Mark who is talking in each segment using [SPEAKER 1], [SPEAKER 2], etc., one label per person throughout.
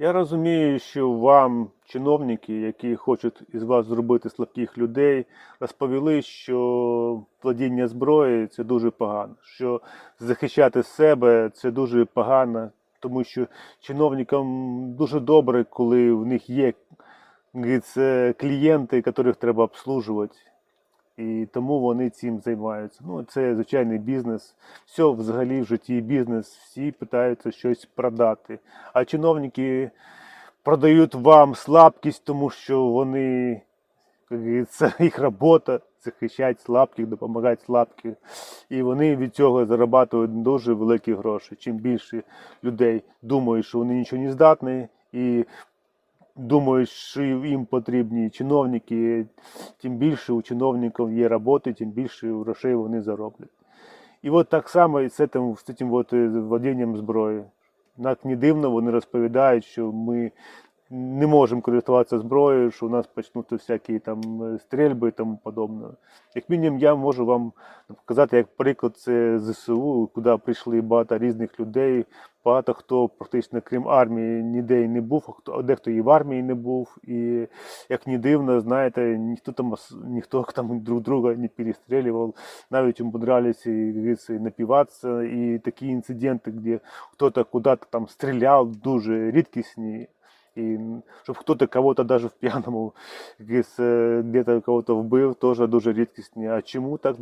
[SPEAKER 1] Я розумію, що вам, чиновники, які хочуть із вас зробити слабких людей, розповіли, що владіння зброєю це дуже погано, що захищати себе це дуже погано, тому що чиновникам дуже добре, коли в них є клієнти, яких треба обслужувати. І тому вони цим займаються. Ну, це звичайний бізнес. Все взагалі в житті бізнес, всі питаються щось продати. А чиновники продають вам слабкість, тому що вони, говориться, їх робота захищати слабких, допомагати слабким. І вони від цього зарабатують дуже великі гроші. Чим більше людей думають, що вони нічого не здатні, і думають, що їм потрібні чиновники, тим більше у чиновників є роботи, тим більше грошей вони зароблять. І от так само і з цим, з цим от е, владінням зброї. Як не дивно, вони розповідають, що ми не можемо користуватися зброєю, що у нас почнуться всякі там е, стрільби і тому подобне. Як мінімум, я можу вам показати як приклад це ЗСУ, куди прийшли багато різних людей. Багато хто практично крім армії ніде й не був, а хто дехто і в армії не був. І як не дивно, знаєте, ніхто там ніхто там друг друга не перестрілював, навіть і, і напиватися. І такі інциденти, де хтось куди-то там стріляв, дуже рідкісні. И чтобы кто-то кого-то даже в пьяному как где-то кого-то вбив, теж дуже рідкісні. А чому так,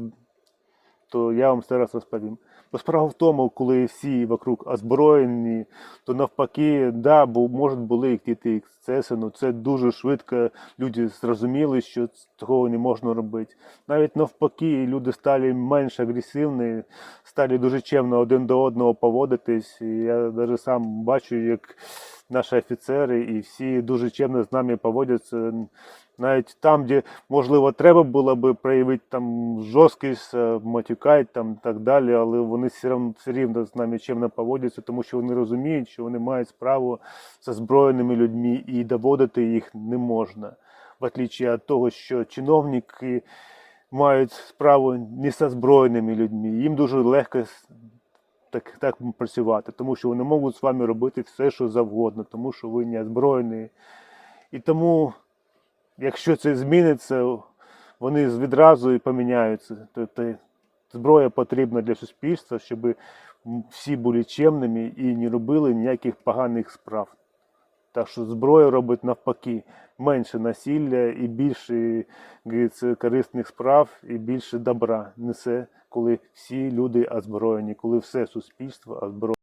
[SPEAKER 1] то я вам зараз розповім. Бо справа в тому, коли всі вокруг озброєні, то навпаки, да, бо може були якісь ексцеси, але це дуже швидко люди зрозуміли, що такого не можна робити. Навіть навпаки, люди стали менш агресивні, стали дуже чемно один до одного поводитись. І я навіть сам бачу, як наші офіцери і всі дуже чемно з нами поводяться. Навіть там, де можливо треба було би проявити там жорсткість, е, матюкать там так далі, але вони все рівно, все рівно з нами чемно поводяться, тому що вони розуміють, що вони мають справу з озброєними людьми і доводити їх не можна. В отличие від того, що чиновники мають справу не з озброєними людьми, їм дуже легко так, так працювати, тому що вони можуть з вами робити все, що завгодно, тому що ви не озброєні. І тому якщо це зміниться, вони відразу і поміняються. Тобто зброя потрібна для суспільства, щоб всі були чемними і не робили ніяких поганих справ. Так що зброя робить навпаки менше насилля і більше корисних справ, і більше добра несе, коли всі люди озброєні, коли все суспільство озброєне.